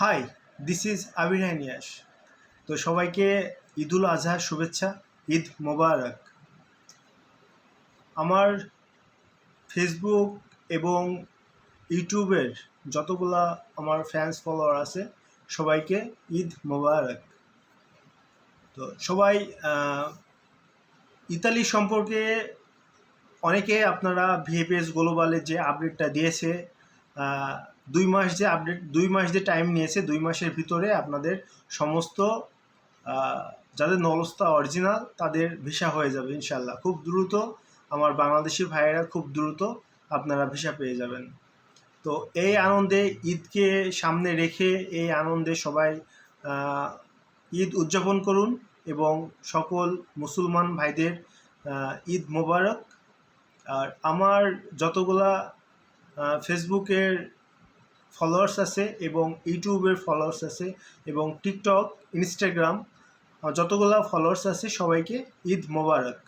Hi this is Abir Niyas তো সবাইকে ঈদুল আজহার শুভেচ্ছা, ঈদ মোবারক। আমার ফেসবুক এবং ইউটিউবের যতগুলা আমার ফ্যান্স ফলোয়ার আছে, সবাইকে ঈদ মোবারক। তো সবাই ইতালি সম্পর্কে অনেকে আপনারা ভিএপিএস গ্লোবালের যে আপডেটটা দিয়েছে দুই মাস যে আপডেট দুই মাস যে টাইম নিয়েছে, দুই মাসের ভিতরে আপনাদের সমস্ত যাদের নলস্তা অরিজিনাল তাদের ভিসা হয়ে যাবে ইনশাল্লাহ খুব দ্রুত আমার বাংলাদেশি ভাইয়েরা খুব দ্রুত আপনারা ভিসা পেয়ে যাবেন। তো এই আনন্দে ঈদকে সামনে রেখে এই আনন্দে সবাই ঈদ উদযাপন করুন এবং সকল মুসলমান ভাইদের ঈদ মোবারক। আর আমার যতগুলা ফেসবুকের ফলোয়ার্স আছে এবং ইউটিউবের ফলোয়ার্স আছে এবং টিকটক ইনস্টাগ্রাম যতগুলো ফলোয়ার্স আছে সবাইকে ঈদ মোবারক।